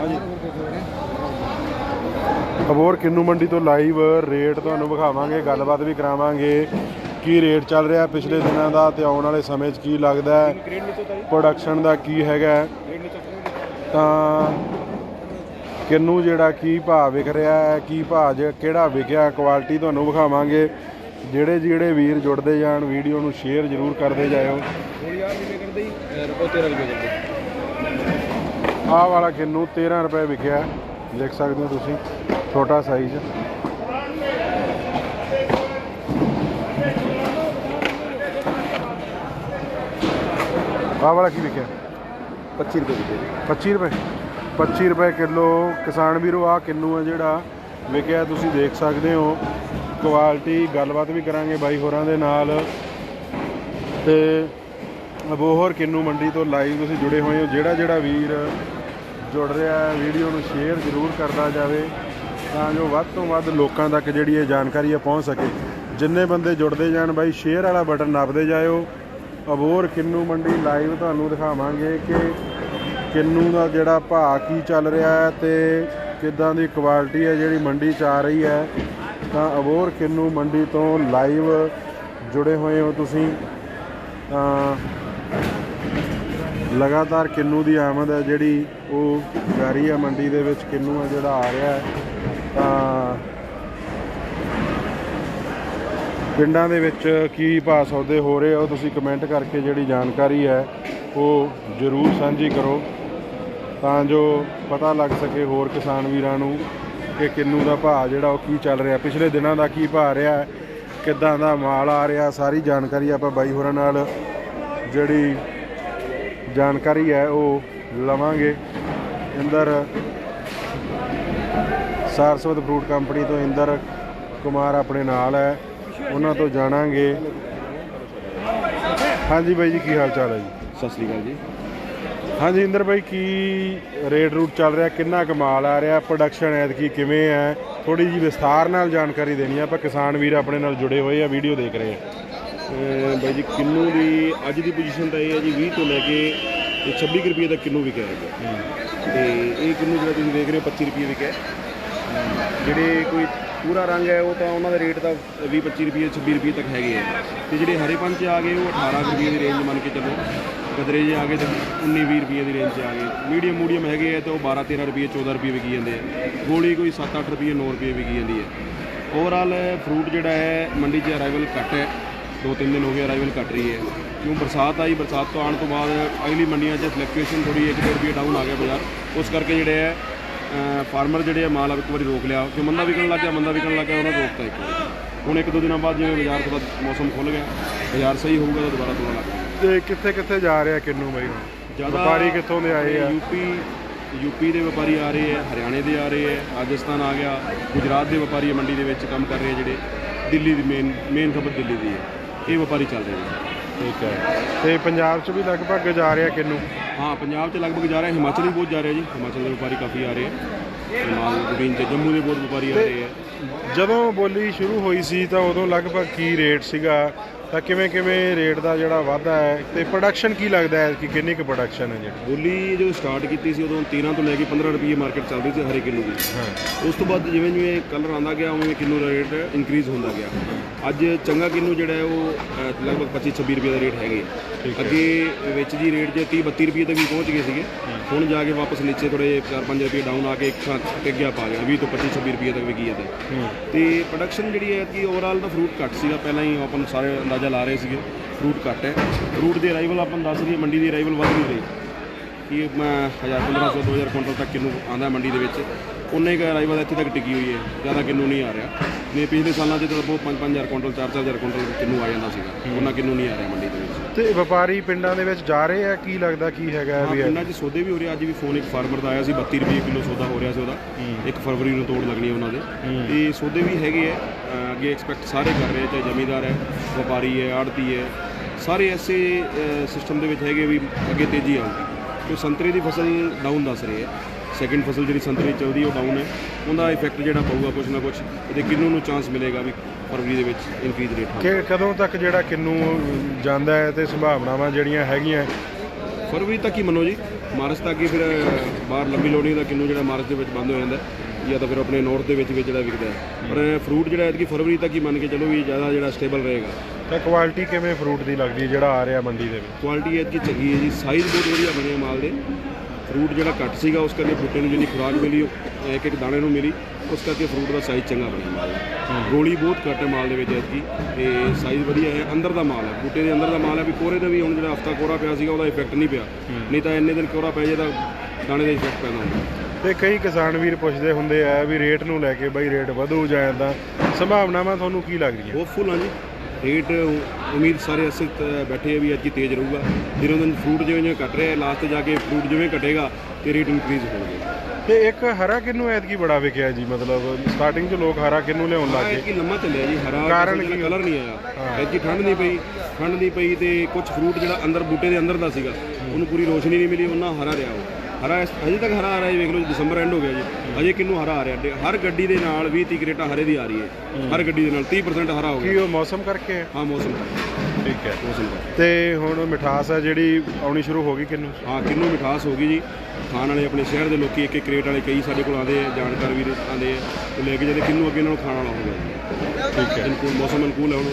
ਹਾਂਜੀ। ਅਬੋਰ ਕਿੰਨੂ ਮੰਡੀ ਤੋਂ ਲਾਈਵ ਰੇਟ ਤੁਹਾਨੂੰ ਵਿਖਾਵਾਂਗੇ ਗੱਲਬਾਤ ਵੀ ਕਰਾਵਾਂਗੇ ਕੀ ਰੇਟ ਚੱਲ ਰਿਹਾ ਪਿਛਲੇ ਦਿਨਾਂ ਦਾ ਤੇ ਆਉਣ ਵਾਲੇ ਸਮੇਂ 'ਚ ਕੀ ਲੱਗਦਾ ਹੈ ਪ੍ਰੋਡਕਸ਼ਨ ਦਾ ਕੀ ਹੈਗਾ ਹੈ। ਤਾਂ ਕਿੰਨੂ ਜਿਹੜਾ ਕੀ ਭਾਅ ਵਿਕ ਰਿਹਾ ਹੈ ਕੀ ਭਾਅ ਜੇ ਕਿਹੜਾ ਵਿਕਿਆ ਕੁਆਲਿਟੀ ਤੁਹਾਨੂੰ ਵਿਖਾਵਾਂਗੇ। ਜਿਹੜੇ ਜਿਹੜੇ ਵੀਰ ਜੁੜਦੇ ਜਾਣ ਵੀਡੀਓ ਨੂੰ ਸ਼ੇਅਰ ਜ਼ਰੂਰ ਕਰਦੇ ਜਾਇਓ। ਹੁਣ ਯਾਰ ਕਿਵੇਂ ਕਰਦੇ ਰੁਪਏ 13 ਰੁਪਏ ਕਰਦੇ ਆਹ ਵਾਲਾ ਕਿੰਨੂ 13 ਰੁਪਏ ਵਿਕਿਆ। ਹੈ। ਦੇਖ ਸਕਦੇ ਹੋ ਤੁਸੀਂ ਛੋਟਾ ਸਾਈਜ਼ ਆਹ ਵਾਲਾ ਕੀ ਵਿਕਿਆ? 25 ਰੁਪਏ ਦੇ 25 ਰੁਪਏ? 25 ਰੁਪਏ ਕਿਲੋ। ਕਿਸਾਨ ਵੀਰੋ ਆ ਕਿੰਨੂ ਆ ਜਿਹੜਾ ਵਿਕਿਆ ਤੁਸੀਂ ਦੇਖ ਸਕਦੇ ਹੋ। ਕੁਆਲਿਟੀ ਗੱਲਬਾਤ ਵੀ ਕਰਾਂਗੇ ਬਾਈ ਹੋਰਾਂ ਦੇ ਨਾਲ। ਤੇ ਅਬੋਹਰ ਕਿੰਨੂ ਮੰਡੀ ਤੋਂ ਲਾਈਵ ਤੁਸੀਂ ਜੁੜੇ ਹੋਏ ਹੋ। ਜਿਹੜਾ ਜਿਹੜਾ ਵੀਰ ਜੁੜ ਰਿਹਾ ਹੈ। ਵੀਡੀਓ ਨੂੰ ਸ਼ੇਅਰ ਜ਼ਰੂਰ ਕਰਦਾ ਜਾਵੇ ਤਾਂ ਜੋ ਵੱਧ ਤੋਂ ਵੱਧ ਲੋਕਾਂ ਤੱਕ ਜਿਹੜੀ ਇਹ ਜਾਣਕਾਰੀ ਆ ਪਹੁੰਚ ਸਕੇ। ਜਿੰਨੇ ਬੰਦੇ ਜੁੜਦੇ ਜਾਣ ਬਾਈ ਸ਼ੇਅਰ ਵਾਲਾ ਬਟਨ ਨੱਪਦੇ ਜਾਇਓ। ਅਬੋਹਰ ਕਿੰਨੂ ਮੰਡੀ ਲਾਈਵ ਤੁਹਾਨੂੰ ਦਿਖਾਵਾਂਗੇ ਕਿ ਕਿੰਨੂ ਦਾ ਜਿਹੜਾ ਭਾਅ ਕੀ ਚੱਲ ਰਿਹਾ ਹੈ ਤੇ ਕਿੱਦਾਂ ਦੀ ਕੁਆਲਿਟੀ ਹੈ ਜਿਹੜੀ ਮੰਡੀ 'ਚ ਆ ਰਹੀ ਹੈ। ਤਾਂ ਅਬੋਹਰ ਕਿੰਨੂ ਮੰਡੀ ਤੋਂ ਲਾਈਵ ਜੁੜੇ ਹੋਏ ਹੋ ਤੁਸੀਂ। ਤਾਂ ਲਗਾਤਾਰ ਕਿੰਨੂ ਦੀ ਆਮਦ ਹੈ, ਜਿਹੜੀ ਉਹ ਜਾਰੀ ਹੈ ਮੰਡੀ ਦੇ ਵਿੱਚ, ਕਿੰਨੂ ਹੈ ਜਿਹੜਾ ਆ ਰਿਹਾ ਹੈ, ਤਾਂ ਪਿੰਡਾਂ ਦੇ ਵਿੱਚ ਕੀ ਭਾਅ ਸੌਦੇ ਹੋ ਰਹੇ ਆ, ਉਹ ਤੁਸੀਂ ਕਮੈਂਟ ਕਰਕੇ ਜਿਹੜੀ ਜਾਣਕਾਰੀ ਹੈ, ਉਹ ਜ਼ਰੂਰ ਸਾਂਝੀ ਕਰੋ। ਤਾਂ ਜੋ ਪਤਾ ਲੱਗ ਸਕੇ ਹੋਰ ਕਿਸਾਨ ਵੀਰਾਂ ਨੂੰ ਕਿ ਕਿੰਨੂ ਦਾ ਭਾਅ ਜਿਹੜਾ, ਉਹ ਕੀ ਚੱਲ ਰਿਹਾ। ਪਿਛਲੇ ਦਿਨਾਂ ਦਾ ਕੀ ਭਾਅ ਰਿਹਾ, ਕਿੱਦਾਂ ਦਾ ਮਾਲ ਆ ਰਿਹਾ, ਸਾਰੀ ਜਾਣਕਾਰੀ ਆਪਾਂ ਬਾਈ ਹੋਰਾਂ ਨਾਲ ਜਿਹੜੀ ਜਾਣਕਾਰੀ ਹੈ ਉਹ ਲਵਾਂਗੇ। ਇੰਦਰ ਸਾਰਸਵਤ ਫਰੂਟ ਕੰਪਨੀ ਤੋਂ ਇੰਦਰ ਕੁਮਾਰ ਆਪਣੇ ਨਾਲ ਹੈ ਉਹਨਾਂ ਤੋਂ ਜਾਣਾਂਗੇ। ਹਾਂਜੀ ਬਾਈ ਜੀ ਕੀ ਹਾਲ ਚਾਲ ਹੈ ਜੀ? ਸਤਿ ਸ੍ਰੀ ਅਕਾਲ ਜੀ। ਹਾਂਜੀ ਇੰਦਰ ਬਾਈ ਕੀ ਰੇਟ ਰੂਟ ਚੱਲ ਰਿਹਾ ਕਿੰਨਾ ਕਮਾਲ ਆ ਰਿਹਾ ਪ੍ਰੋਡਕਸ਼ਨ ਐਤਕੀ ਕਿਵੇਂ ਹੈ? ਥੋੜੀ ਜੀ ਵਿਸਥਾਰ ਨਾਲ ਜਾਣਕਾਰੀ ਦੇਣੀ ਆ ਆਪਾਂ ਕਿਸਾਨ ਵੀਰ ਆਪਣੇ ਨਾਲ ਜੁੜੇ ਹੋਏ ਆ ਵੀਡੀਓ ਦੇਖ ਰਹੇ ਆ। ਬਾਈ ਜੀ, ਕਿੰਨੂ ਦੀ ਅੱਜ ਦੀ ਪੋਜੀਸ਼ਨ ਤਾਂ ਇਹ ਹੈ ਜੀ 20 ਤੋਂ ਲੈ ਕੇ ਇਹ 26 ਕੁ ਰੁਪਏ ਦਾ ਕਿੰਨੂ ਵਿਕਿਆ ਹੈਗਾ। ਤੇ ਇਹ ਕਿੰਨੂ ਜਿਹੜਾ ਤੁਸੀਂ ਵੇਖ ਰਹੇ ਹੋ 25 ਰੁਪਏ ਵਿਕਿਆ ਜਿਹੜੇ ਕੋਈ ਪੂਰਾ ਰੰਗ ਹੈ, ਉਹ ਤਾਂ ਉਹਨਾਂ ਦਾ ਰੇਟ ਤਾਂ 20 25 ਰੁਪਏ 26 ਰੁਪਏ ਤੱਕ ਹੈਗੇ ਆ। ਤੇ ਜਿਹੜੇ ਹਰੇ ਪੰਚ ਆ ਗਏ, ਉਹ 18 ਕੁ ਰੁਪਏ ਦੀ ਰੇਂਜ ਮੰਨ ਕੇ ਚੱਲੋ। ਗਦਰੇ ਜੇ ਆ ਗਏ ਤਾਂ 19 20 ਰੁਪਏ ਦੀ ਰੇਂਜ 'ਚ ਆ ਗਏ। ਮੀਡੀਅਮ, ਮੂਡੀਅਮ ਹੈਗੇ ਆ, ਤਾਂ ਉਹ 12 13 ਰੁਪਏ 14 ਰੁਪਏ ਵਿਕੀ ਜਾਂਦੇ ਆ। ਗੋਲੀ ਕੋਈ 7 8 ਰੁਪਏ 9 ਰੁਪਏ ਵਿਕੀ ਜਾਂਦੀ ਹੈ। ਓਵਰਆਲ ਫਰੂਟ ਜਿਹੜਾ ਹੈ, ਮੰਡੀ 'ਚ ਅਰਾਈਵਲ ਘੱਟ ਹੈ। ਦੋ ਤਿੰਨ ਦਿਨ ਹੋ ਗਏ ਅਰਾਈਵਲ ਘਟ ਰਹੀ ਹੈ। ਕਿਉਂ ਬਰਸਾਤ ਆਈ? ਬਰਸਾਤ ਤੋਂ ਆਉਣ ਤੋਂ ਬਾਅਦ ਅਗਲੀ ਮੰਡੀਆਂ 'ਚ ਫਲਕਚੁਏਸ਼ਨ ਥੋੜੀ 1 ਰੁਪਏ ਡਾਊਨ ਆ ਗਿਆ ਬਾਜ਼ਾਰ। ਉਸ ਕਰਕੇ ਜਿਹੜੇ ਹੈ ਫਾਰਮਰ ਜਿਹੜੇ ਆ ਮਾਲ ਇੱਕ ਵਾਰੀ ਰੋਕ ਲਿਆ। ਕਿ ਮੰਦਾ ਵਿਕਣ ਲੱਗ ਗਿਆ ਮੰਦਾ ਵਿਕਣ ਲੱਗ ਗਿਆ ਉਹਨਾਂ ਰੋਕਤਾ ਇੱਕ ਵਾਰੀ। ਹੁਣ ਇੱਕ ਦੋ ਦਿਨਾਂ ਬਾਅਦ ਜਿਵੇਂ ਬਾਜ਼ਾਰ ਥੋੜਾ ਮੌਸਮ ਖੁੱਲ ਗਿਆ ਬਾਜ਼ਾਰ ਸਹੀ ਹੋਊਗਾ ਤਾਂ ਦੁਬਾਰਾ ਤੋੜਨ ਲੱਗ ਤੇ ਕਿੱਥੇ ਕਿੱਥੇ ਜਾ ਰਿਹਾ ਕਿੰਨੂ ਬਾਈ ਹੁਣ? ਜ਼ਿਆਦਾ ਵਪਾਰੀ ਕਿੱਥੋਂ ਦੇ ਆਏ ਆ? ਯੂਪੀ ਯੂਪੀ ਦੇ ਵਪਾਰੀ ਆ ਰਹੇ ਹੈ ਹਰਿਆਣੇ ਦੇ ਆ ਰਹੇ ਹੈ ਰਾਜਸਥਾਨ ਆ ਗਿਆ ਗੁਜਰਾਤ ਦੇ ਵਪਾਰੀ ਮੰਡੀ ਦੇ ਵਿੱਚ ਕੰਮ ਕਰ ਰਹੇ ਆ ਜਿਹੜੇ। ਦਿੱਲੀ ਦੀ ਮੇਨ ਮੇਨ ਖਬਰ ਦਿੱਲੀ ਦੀ ਹੈ। ਇਹ ਵਪਾਰੀ ਚੱਲ ਰਹੇ ਨੇ। ਠੀਕ ਹੈ। ਤੇ ਪੰਜਾਬ 'ਚ ਵੀ ਲਗਭਗ ਜਾ ਰਿਹਾ ਕਿੰਨੂ? ਹਾਂ ਪੰਜਾਬ 'ਚ ਲਗਭਗ ਜਾ ਰਿਹਾ ਹਿਮਾਚਲ ਵੀ ਬਹੁਤ ਜਾ ਰਿਹਾ ਜੀ। ਹਿਮਾਚਲ ਦੇ ਵਪਾਰੀ ਕਾਫੀ ਆ ਰਹੇ ਹੈ ਨਾਲ ਰੂਟੀਨ 'ਚ ਜੰਮੂ ਦੇ ਬਹੁਤ ਵਪਾਰੀ ਆ ਰਹੇ ਹੈ ਜਦੋਂ ਬੋਲੀ ਸ਼ੁਰੂ ਹੋਈ ਸੀ ਤਾਂ ਉਦੋਂ ਲਗਭਗ ਕੀ ਰੇਟ ਸੀਗਾ? ਤਾਂ ਕਿਵੇਂ ਕਿਵੇਂ ਰੇਟ ਦਾ ਜਿਹੜਾ ਵਾਧਾ ਹੈ ਤੇ ਪ੍ਰੋਡਕਸ਼ਨ ਕੀ ਲੱਗਦਾ ਹੈ ਕਿ ਕਿੰਨੀ ਕੁ ਪ੍ਰੋਡਕਸ਼ਨ ਹੈ ਜਿਹੜੀ ਬੋਲੀ ਜਦੋਂ ਸਟਾਰਟ ਕੀਤੀ ਸੀ ਉਦੋਂ 13 ਤੋਂ ਲੈ ਕੇ 15 ਰੁਪਏ ਮਾਰਕੀਟ ਚੱਲ ਰਹੀ ਸੀ ਹਰੇ ਕਿਲੋ ਦੀ। ਹਾਂ। ਉਸ ਤੋਂ ਬਾਅਦ ਜਿਵੇਂ ਜਿਵੇਂ ਕਲਰ ਆਉਂਦਾ ਗਿਆ ਉਵੇਂ ਕਿਲੋ ਦਾ ਰੇਟ ਇੰਕਰੀਜ਼ ਹੁੰਦਾ ਗਿਆ। ਅੱਜ ਚੰਗਾ ਕਿਲੋ ਜਿਹੜਾ ਹੈ ਉਹ ਲਗਭਗ 25 26 ਰੁਪਏ ਦਾ ਰੇਟ ਹੈਗੇ। ਅੱਗੇ ਵਿੱਚ ਦੀ ਰੇਟ ਜੇ 30 32 ਰੁਪਏ ਤੱਕ ਵੀ ਪਹੁੰਚ ਗਏ ਸੀਗੇ। ਹੁਣ ਜਾ ਕੇ ਵਾਪਸ ਨੀਚੇ ਥੋੜੇ 4-5 ਰੁਪਏ ਡਾਊਨ ਆ ਕੇ ਇੱਕ ਥਾਂ ਟਿਕ ਗਿਆ ਪਾ ਗਿਆ 20 ਤੋਂ 25 26 ਰੁਪਏ ਤੱਕ ਵਿਕੀ ਜਾਂਦਾ। ਤੇ ਪ੍ਰੋਡਕਸ਼ਨ ਜਿਹੜੀ ਹੈ ਕਿ ਓਵਰਆਲ ਤਾਂ ਫਰੂਟ ਘੱਟ ਸੀਗਾ ਪਹਿਲਾਂ ਹੀ ਆਪਾਂ ਸਾਰੇ ਅੰਦਾਜ਼ਾ ਲਾ ਰਹੇ ਸੀਗੇ ਫਰੂਟ ਘੱਟ ਹੈ। ਫਰੂਟ ਦੀ ਅਰਾਈਵਲ ਆਪਾਂ ਦੱਸ ਦਈਏ ਮੰਡੀ ਦੀ ਅਰਾਈਵਲ ਵੱਧ ਨਹੀਂ ਰਹੀ। ਕਿ ਮੈਂ 1000 1500 2000 ਕੁਇੰਟਲ ਤੱਕ ਕਿੰਨੂ ਆਂਦਾ ਮੰਡੀ ਦੇ ਵਿੱਚ। ਉਨੇ ਕੁ ਅਰਾਈਵਲ ਇੱਥੇ ਤੱਕ ਟਿਕੀ ਹੋਈ ਹੈ ਜ਼ਿਆਦਾ ਕਿੰਨੂ ਨਹੀਂ ਆ ਰਿਹਾ। ਨੇ ਪਿਛਲੇ ਸਾਲਾਂ 'ਚ ਬਹੁਤ 5-5000 ਕੁਇੰਟਲ 4-4000 ਕੁਇੰਟਲ ਕਿੰਨੂ ਆ ਜਾਂਦਾ ਸੀਗਾ ਉਹਨਾਂ ਕਿੰਨੂ ਨਹੀਂ ਆ ਰਿਹਾ ਮੰਡੀ ਦੇ ਵਿੱਚ। ਤੇ ਵਪਾਰੀ ਪਿੰਡਾਂ ਦੇ ਵਿੱਚ ਜਾ ਰਹੇ ਆ ਕੀ ਲੱਗਦਾ ਕੀ ਹੈਗਾ ਹਾਂ ਵੀ ਪਿੰਡਾਂ 'ਚ ਸੌਦੇ ਵੀ ਹੋ ਰਹੇ ਅੱਜ ਵੀ ਫੋਨ ਇੱਕ ਫਾਰਮਰ ਦਾ ਆਇਆ ਸੀ 32 ਰੁਪਏ ਕਿਲੋ ਸੌਦਾ ਹੋ ਰਿਹਾ ਸੀ ਉਹਦਾ 1 ਫਰਵਰੀ ਨੂੰ ਤੋੜ ਲੱਗਣੀ ਹੈ ਉਹਨਾਂ ਦੇ। ਤੇ ਸੌਦੇ ਵੀ ਹੈਗੇ ਆ ਅੱਗੇ ਐਕਸਪੈਕਟ ਸਾਰੇ ਕਰ ਰਹੇ ਚਾਹੇ ਜ਼ਮੀਂਦਾਰ ਹੈ ਵਪਾਰੀ ਹੈ ਆੜਤੀ ਹੈ ਸਾਰੇ ਐਸੇ ਸਿਸਟਮ ਦੇ ਵਿੱਚ ਹੈਗੇ ਵੀ ਅੱਗੇ ਤੇਜ਼ੀ ਆਊਗੀ। ਤੇ ਸੰਤਰੇ ਦੀ ਫਸਲ ਡਾਊਨ ਦੱਸ ਰਹੇ ਹੈ ਸੈਕਿੰਡ ਫਸਲ ਜਿਹੜੀ ਸੰਤਰੀ ਚੱਲਦੀ ਉਹ ਡਾਊਨ ਹੈ। ਉਹਦਾ ਇਫੈਕਟ ਜਿਹੜਾ ਪਊਗਾ ਕੁਝ ਨਾ ਕੁਝ ਇਹਦੇ ਕਿੰਨੂ ਨੂੰ ਚਾਂਸ ਮਿਲੇਗਾ ਵੀ ਫਰਵਰੀ ਦੇ ਵਿੱਚ ਇਨਕਰੀਜ਼ ਰੇਟ ਕਿ ਕਦੋਂ ਤੱਕ ਜਿਹੜਾ ਕਿੰਨੂ ਜਾਂਦਾ ਹੈ ਤੇ ਸੰਭਾਵਨਾਵਾਂ ਜਿਹੜੀਆਂ ਹੈਗੀਆਂ? ਫਰਵਰੀ ਤੱਕ ਹੀ ਮੰਨੋ ਜੀ। ਮਾਰਚ ਤੱਕ ਹੀ ਫਿਰ ਬਾਹਰ ਲੰਬੀ ਲੋੜੀ ਦਾ ਕਿੰਨੂ ਜਿਹੜਾ ਮਾਰਚ ਦੇ ਵਿੱਚ ਬੰਦ ਹੋ ਜਾਂਦਾ ਜਾਂ ਤਾਂ ਫਿਰ ਆਪਣੇ ਨਾਰਥ ਦੇ ਵਿੱਚ ਵੀ ਜਿਹੜਾ ਵਿਕਦਾ। ਪਰ ਫਰੂਟ ਜਿਹੜਾ ਐਤਕੀ ਫਰਵਰੀ ਤੱਕ ਹੀ ਮੰਨ ਕੇ ਚਲੋ ਵੀ ਜ਼ਿਆਦਾ ਜਿਹੜਾ ਸਟੇਬਲ ਰਹੇਗਾ। ਤਾਂ ਕੁਆਲਿਟੀ ਕਿਵੇਂ ਫਰੂਟ ਦੀ ਲੱਗਦੀ ਹੈ ਜਿਹੜਾ ਆ ਰਿਹਾ ਮੰਡੀ ਦੇ ਵਿੱਚ? ਕੁਆਲਿਟੀ ਐਤਕੀ ਚੰਗੀ ਹੈ ਜੀ। ਸਾਈਜ਼ ਬਹੁਤ ਵਧੀਆ ਬਣਿਆ ਮਾਲ ਦੇ। ਫਰੂਟ ਜਿਹੜਾ ਘੱਟ ਸੀਗਾ ਉਸ ਕਰਕੇ ਬੂਟੇ ਨੂੰ ਜਿੰਨੀ ਖੁਰਾਕ ਮਿਲੀ ਉਹ ਇੱਕ ਇੱਕ ਦਾਣੇ ਨੂੰ ਮਿਲੀ ਉਸ ਕਰਕੇ ਫਰੂਟ ਦਾ ਸਾਈਜ਼ ਚੰਗਾ ਬਣਿਆ ਮਾਲ ਦਾ। ਗੋਲੀ ਬਹੁਤ ਘੱਟ ਹੈ ਮਾਲ ਦੇ ਵਿੱਚ ਐਤਕੀ ਤੇ ਸਾਈਜ਼ ਵਧੀਆ ਹੈ ਅੰਦਰ ਦਾ ਮਾਲ ਹੈ। ਬੂਟੇ ਦੇ ਅੰਦਰ ਦਾ ਮਾਲ ਹੈ ਵੀ ਕੋਰੇ ਦਾ ਵੀ ਹੁਣ ਜਿਹੜਾ ਹਫਤਾ ਕੋਰਾ ਪਿਆ ਸੀਗਾ ਉਹਦਾ ਇਫੈਕਟ ਨਹੀਂ ਪਿਆ। ਨਹੀਂ ਤਾਂ ਇੰਨੇ ਦਿਨ ਕੋਰਾ ਪੈ ਜੇ ਤਾਂ ਦਾਣੇ ਦਾ ਇਫੈਕਟ ਪੈਣਾ ਹੁੰਦਾ। ਤੇ ਕਈ ਕਿਸਾਨ ਵੀਰ ਪੁੱਛਦੇ ਹੁੰਦੇ ਆ ਵੀ ਰੇਟ ਨੂੰ ਲੈ ਕੇ ਬਈ ਰੇਟ ਵਧੂ ਜਾਂ ਇਦਾਂ ਸੰਭਾਵਨਾਵਾਂ ਤੁਹਾਨੂੰ ਕੀ ਲੱਗ ਰਹੀ ਹੈ ਹੋਪਫੁਲ ਹਾਂ ਜੀ। ਰੇਟ ਉਮੀਦ ਸਾਰੇ ਅਸੀਂ ਤ- ਬੈਠੇ ਆ ਵੀ ਅੱਜ ਹੀ ਤੇਜ਼ ਰਹੂਗਾ। ਦਿਨੋਂ ਦਿਨ ਫਰੂਟ ਜਿਵੇਂ ਜਿਵੇਂ ਘਟ ਰਿਹਾ ਲਾਸਟ ਜਾ ਕੇ ਫਰੂਟ ਜਿਵੇਂ ਘਟੇਗਾ ਤੇ ਰੇਟ ਇਨਕਰੀਜ਼ ਹੋਣਗੇ। ਤੇ ਇੱਕ ਹਰਾ ਕਿੰਨੂ ਐਤਕੀ ਬੜਾ ਵਿਕਿਆ ਜੀ ਮਤਲਬ ਸਟਾਰਟਿੰਗ 'ਚ ਲੋਕ ਹਰਾ ਕਿੰਨੂ ਲਿਆਉਣ ਲੱਗ ਗਏ। ਕਿ ਲੰਮਾ ਚੱਲਿਆ ਜੀ ਹਰਾ ਕਾਰਨ ਕੀ? ਕਲਰ ਨਹੀਂ ਆਇਆ। ਐਤਕੀ ਠੰਡ ਨਹੀਂ ਪਈ ਠੰਡ ਨਹੀਂ ਪਈ ਤੇ ਕੁਝ ਫਰੂਟ ਜਿਹੜਾ ਅੰਦਰ ਬੂਟੇ ਦੇ ਅੰਦਰ ਦਾ ਸੀਗਾ ਉਹਨੂੰ ਪੂਰੀ ਰੋਸ਼ਨੀ ਨਹੀਂ ਮਿਲੀ ਉਹਨਾਂ ਹਰਾ ਰਿਹਾ ਉਹ। ਹਰਾ ਇਸ- ਹਜੇ ਤੱਕ ਹਰਾ ਆ ਰਿਹਾ ਜੀ ਵੇਖ ਲਓ ਦਸੰਬਰ ਐਂਡ ਹੋ ਗਿਆ ਜੀ। ਹਜੇ ਕਿੰਨੂੰ ਹਰਾ ਆ ਰਿਹਾ? ਡੇ- ਹਰ ਗੱਡੀ ਦੇ ਨਾਲ 20 30 ਕਰੇਟਾ ਹਰੇ ਦੀ ਆ ਰਹੀ ਹੈ। ਹਰ ਗੱਡੀ ਦੇ ਨਾਲ 30% ਹਰਾ ਹੋ ਗਿਆ। ਕੀ ਉਹ ਮੌਸਮ ਕਰਕੇ? ਹੈ? ਹਾਂ ਮੌਸਮ ਦਾ ਠੀਕ ਹੈ। ਮੌਸਮ ਦਾ ਤੇ ਹੁਣ ਮਿਠਾਸ ਹੈ ਜਿਹੜੀ ਆਉਣੀ ਸ਼ੁਰੂ ਹੋ ਗਈ ਕਿੰਨੂ? ਹਾਂ ਕਿੰਨੂ ਮਿਠਾਸ ਹੋ ਗਈ ਜੀ। ਖਾਣ ਵਾਲੇ ਆਪਣੇ ਸ਼ਹਿਰ ਦੇ ਲੋਕੀ ਇੱਕ ਇੱਕ ਕ੍ਰੇਟ ਵਾਲੇ ਕਈ ਸਾਡੇ ਕੋਲ ਆਉਂਦੇ ਆ ਜਾਣਕਾਰ ਵੀ ਆਉਂਦੇ ਆ। ਤੇ ਲੈ ਕੇ ਜਾਂਦੇ ਕਿੰਨੂ ਅੱਗੇ ਨਾਲ ਖਾਣ ਵਾਲਾ ਹੋ ਗਿਆ ਠੀਕ ਹੈ। ਮੌਸਮ ਅਨਕੂਲ ਹੈ ਹੁਣ।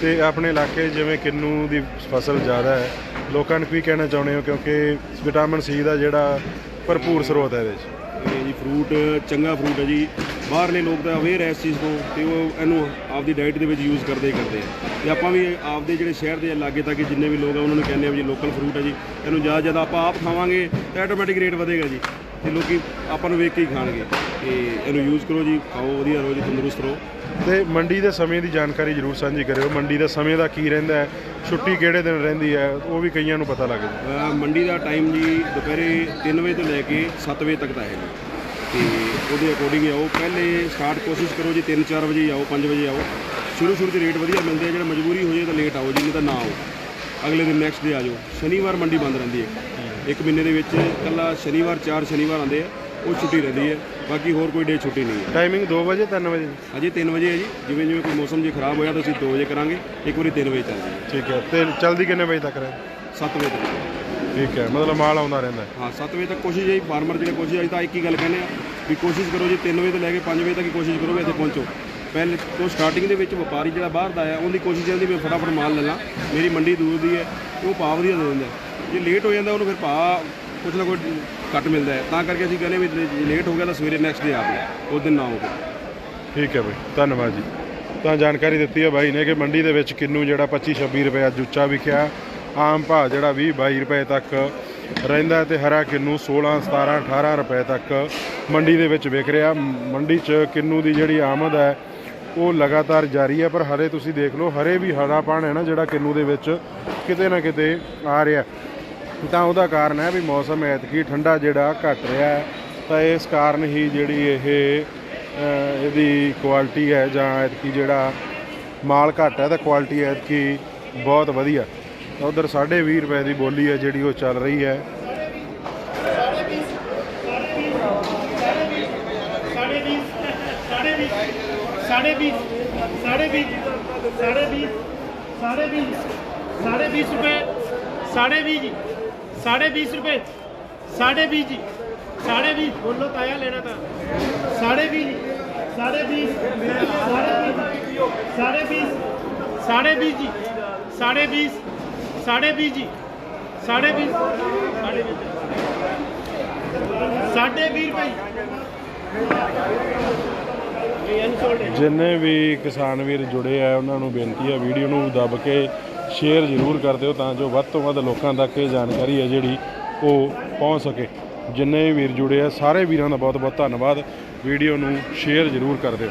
ਤੇ ਆਪਣੇ ਇਲਾਕੇ ਜਿਵੇਂ ਕਿੰਨੂ ਦੀ ਫਸਲ ਜ਼ਿਆਦਾ ਹੈ ਲੋਕਾਂ ਨੂੰ ਕੀ ਕਹਿਣਾ ਚਾਹੁੰਦੇ ਹੋ? ਕਿਉਂਕਿ ਵਿਟਾਮਿਨ ਸੀ ਦਾ ਜਿਹੜਾ ਭਰਪੂਰ ਸਰੋਤ ਹੈ ਇਹਦੇ 'ਚ। ਇਹ ਜੀ ਫਰੂਟ ਚੰਗਾ ਫਰੂਟ ਹੈ ਜੀ। ਬਾਹਰਲੇ ਲੋਕ ਤਾਂ ਅਵੇਅਰ ਹੈ ਇਸ ਚੀਜ਼ ਤੋਂ ਤੇ ਉਹ ਇਹਨੂੰ ਆਪਦੀ ਡਾਈਟ ਦੇ ਵਿੱਚ ਯੂਜ਼ ਕਰਦੇ ਹੀ ਕਰਦੇ ਆ। ਤੇ ਆਪਾਂ ਵੀ ਆਪਦੇ ਜਿਹੜੇ ਸ਼ਹਿਰ ਦੇ ਲਾਗੇ ਤੱਕ ਜਿੰਨੇ ਵੀ ਲੋਕ ਆ ਉਹਨਾਂ ਨੂੰ ਕਹਿੰਦੇ ਆ ਵੀ ਜੀ ਲੋਕਲ ਫਰੂਟ ਹੈ ਜੀ। ਇਹਨੂੰ ਜ਼ਿਆਦਾ ਜ਼ਿਆਦਾ ਆਪਾਂ ਆਪ ਖਾਵਾਂਗੇ ਤਾਂ ਆਟੋਮੈਟਿਕ ਰੇਟ ਵਧੇਗਾ ਜੀ। ਤੇ ਲੋਕੀ ਆਪਾਂ ਨੂੰ ਵੇਖ ਕੇ ਹੀ ਖਾਣਗੇ। ਤੇ ਇਹਨੂੰ ਯੂਜ਼ ਕਰੋ ਜੀ ਖਾਓ ਵਧੀਆ ਰਹੋ ਜੀ ਤੰਦਰੁਸਤ ਰਹੋ। ਤੇ ਮੰਡੀ ਦੇ ਸਮੇਂ ਦੀ ਜਾਣਕਾਰੀ ਜ਼ਰੂਰ ਸਾਂਝੀ ਕਰਿਓ। ਮੰਡੀ ਦਾ ਸਮੇਂ ਦਾ ਕੀ ਰਹਿੰਦਾ ਹੈ? ਛੁੱਟੀ ਕਿਹੜੇ ਦਿਨ ਰਹਿੰਦੀ ਹੈ? ਉਹ ਵੀ ਕਈਆਂ ਨੂੰ ਪਤਾ ਲੱਗ ਜਾਏ ਮੰਡੀ ਦਾ ਟਾਈਮ ਜੀ ਦੁਪਹਿਰੇ 3 ਵਜੇ ਤੋਂ ਲੈ ਕੇ 7 ਵਜੇ ਤੱਕ ਦਾ ਹੈ ਜੀ। ਤੇ ਉਹਦੇ ਅਕੋਰਡਿੰਗ ਆਓ। ਪਹਿਲੇ ਸਟਾਰਟ ਕੋਸ਼ਿਸ਼ ਕਰੋ ਜੀ 3-4 ਵਜੇ ਆਓ 5 ਵਜੇ ਆਓ। ਸ਼ੁਰੂ ਸ਼ੁਰੂ 'ਚ ਰੇਟ ਵਧੀਆ ਮਿਲਦੇ ਆ। ਜਿਹੜਾ ਮਜਬੂਰੀ ਹੋ ਜਾਏ ਤਾਂ ਲੇਟ ਆਓ ਜੀ, ਨਹੀਂ ਤਾਂ ਨਾ ਆਓ। ਅਗਲੇ ਦਿਨ ਨੈਕਸਟ ਡੇ ਆ ਜਾਓ। ਸ਼ਨੀਵਾਰ ਮੰਡੀ ਬੰਦ ਰਹਿੰਦੀ ਹੈ। ਇੱਕ ਮਹੀਨੇ ਦੇ ਵਿੱਚ ਇਕੱਲਾ ਸ਼ਨੀਵਾਰ, ਚਾਰ ਸ਼ਨੀਵਾਰ ਆਉਂਦੇ ਆ। ਉਹ ਛੁੱਟੀ ਰਹਿੰਦੀ ਹੈ। ਬਾਕੀ ਹੋਰ ਕੋਈ ਡੇ ਛੁੱਟੀ ਨਹੀਂ ਹੈ। ਟਾਈਮਿੰਗ 2 ਵਜੇ 3 ਵਜੇ? ਅਜੇ 3 ਵਜੇ ਹੈ ਜੀ। ਜਿਵੇਂ ਜਿਵੇਂ ਕੋਈ ਮੌਸਮ ਜੇ ਖਰਾਬ ਹੋਇਆ ਤਾਂ ਅਸੀਂ 2 ਵਜੇ ਕਰਾਂਗੇ। ਇੱਕ ਵਾਰੀ 3 ਵਜੇ ਚੱਲਦੀ ਹੈ ਠੀਕ ਹੈ। ਤੇ ਚਲਦੀ ਕਿੰਨੇ ਵਜੇ ਤੱਕ ਰਹੇ 7 ਵਜੇ ਤੱਕ। ਠੀਕ ਹੈ। ਮਤਲਬ ਮਾਲ ਆਉਂਦਾ ਰਹਿੰਦਾ ਹੈ। ਹਾਂ 7 ਵਜੇ ਤੱਕ ਕੋਸ਼ਿਸ਼ ਹੈ ਫਾਰਮਰ ਜਿਹੜੇ ਕੋਸ਼ਿਸ਼ ਅਜੇ ਤਾਂ ਇੱਕ ਹੀ ਗੱਲ ਕਹਿੰਦੇ ਆ ਵੀ ਕੋਸ਼ਿਸ਼ ਕਰੋ ਜੀ 3 ਵਜੇ ਤੋਂ ਲੈ ਕੇ 5 ਵਜੇ ਤੱਕ ਹੀ ਕੋਸ਼ਿਸ਼ ਕਰੋ ਵੀ ਇੱਥੇ ਪਹੁੰਚੋ। ਪਹਿਲੇ ਤੋਂ ਸਟਾਰਟਿੰਗ ਦੇ ਵਿੱਚ ਵਪਾਰੀ ਜਿਹੜਾ ਬਾਹਰ ਦਾ ਆ ਉਹਦੀ ਕੋਸ਼ਿਸ਼ ਹੁੰਦੀ ਵੀ ਫਟਾਫਟ ਮਾਲ ਲੈ ਲਾਂ। ਮੇਰੀ ਮੰਡੀ ਦੂਰ ਦੀ ਹੈ ਤੇ ਉਹ ਭਾਅ ਵਧੀਆ ਦੇ ਦਿੰਦਾ। ਹੈ। ਜੇ ਲੇਟ ਹੋ ਜਾਂਦਾ ਉਹਨੂੰ ਫਿਰ ਭਾਅ ਕੁਛ ਨਾ ਕੁਝ ਘੱਟ ਮਿਲਦਾ ਹੈ। ਤਾਂ ਕਰਕੇ ਅਸੀਂ ਕਹਿੰਦੇ ਵੀ ਲੇਟ ਹੋ ਗਿਆ ਤਾਂ ਸਵੇਰੇ ਨੈਕਸਟ ਡੇ ਆ ਉਸ ਦਿਨ ਨਾ ਹੋਵੇ ਠੀਕ ਹੈ ਬਾਈ, ਧੰਨਵਾਦ ਜੀ। ਤਾਂ ਜਾਣਕਾਰੀ ਦਿੱਤੀ ਹੈ ਬਾਈ ਨੇ ਕਿ ਮੰਡੀ ਦੇ ਵਿੱਚ ਕਿੰਨੂ ਜਿਹੜਾ 25 26 ਰੁਪਏ ਅੱਜ ਉੱਚਾ ਵਿਕਿਆ। ਆਮ ਭਾਅ ਜਿਹੜਾ 20 22 ਰੁਪਏ ਤੱਕ ਰਹਿੰਦਾ ਹੈ ਤੇ ਹਰਾ ਕਿੰਨੂ 16 17 18 ਰੁਪਏ ਤੱਕ ਮੰਡੀ ਦੇ ਵਿੱਚ ਵਿਕ ਰਿਹਾ। ਮੰਡੀ 'ਚ ਕਿੰਨੂ ਦੀ ਜਿਹੜੀ ਆਮਦ ਹੈ, ਉਹ ਲਗਾਤਾਰ ਜਾਰੀ ਹੈ, ਪਰ ਹਰੇ ਤੁਸੀਂ ਦੇਖ ਲਓ, ਹਰੇ ਵੀ ਹਰਾ ਹੈ ਨਾ ਜਿਹੜਾ ਕਿੰਨੂ ਦੇ ਵਿੱਚ ਕਿਤੇ ਨਾ ਕਿਤੇ ਆ ਰਿਹਾ। ਤਾਂ ਉਹਦਾ ਕਾਰਨ ਹੈ ਵੀ ਮੌਸਮ ਐਤਕੀ ਠੰਡਾ ਜਿਹੜਾ ਘਟ ਰਿਹਾ ਹੈ ਤਾਂ ਇਸ ਕਾਰਨ ਹੀ ਜਿਹੜੀ ਇਹ ਅਹ, ਇਹਦੀ ਕੁਆਲਿਟੀ ਹੈ ਜਾਂ ਐਤਕੀ ਜਿਹੜਾ ਮਾਲ ਘੱਟ ਹੈ ਤਾਂ ਕੁਆਲਿਟੀ ਐਤਕੀ ਬਹੁਤ ਵਧੀਆ ਤਾਂ ਉਧਰ 20 ਰੁਪਏ ਦੀ ਬੋਲੀ ਹੈ ਜਿਹੜੀ ਉਹ ਚੱਲ ਰਹੀ ਹੈ साढ़े बीस साढ़े बीस साढ़े बीस साढ़े बीस साढ़े बीस साढ़े बीस साढ़े बीस 20.5 ਰੁਪਏ। 20.5 ਜੀ। 20.5 ਬੋਲੋ ਤਾਇਆ ਲੈਣਾ ਤਾਂ। 20.5 20.5 20.5 20.5 ਜੀ। 20.5 20.5 ਜੀ। 20.5 20.5 ਰੁਪਏ। ਜਿੰਨੇ ਵੀ ਕਿਸਾਨ ਵੀਰ ਜੁੜੇ ਆ, ਉਹਨਾਂ ਨੂੰ ਬੇਨਤੀ ਆ, ਵੀਡੀਓ ਨੂੰ ਦੱਬ ਕੇ ਸ਼ੇਅਰ ਜ਼ਰੂਰ ਕਰ ਦਿਓ ਤਾਂ ਜੋ ਵੱਧ ਤੋਂ ਵੱਧ ਲੋਕਾਂ ਤੱਕ ਇਹ ਜਾਣਕਾਰੀ ਹੈ ਜਿਹੜੀ ਉਹ ਪਹੁੰਚ ਸਕੇ। ਜਿੰਨੇ ਵੀਰ ਜੁੜੇ ਆ, ਸਾਰੇ ਵੀਰਾਂ ਦਾ ਬਹੁਤ ਬਹੁਤ ਧੰਨਵਾਦ। ਵੀਡੀਓ ਨੂੰ ਸ਼ੇਅਰ ਜ਼ਰੂਰ ਕਰ ਦਿਓ।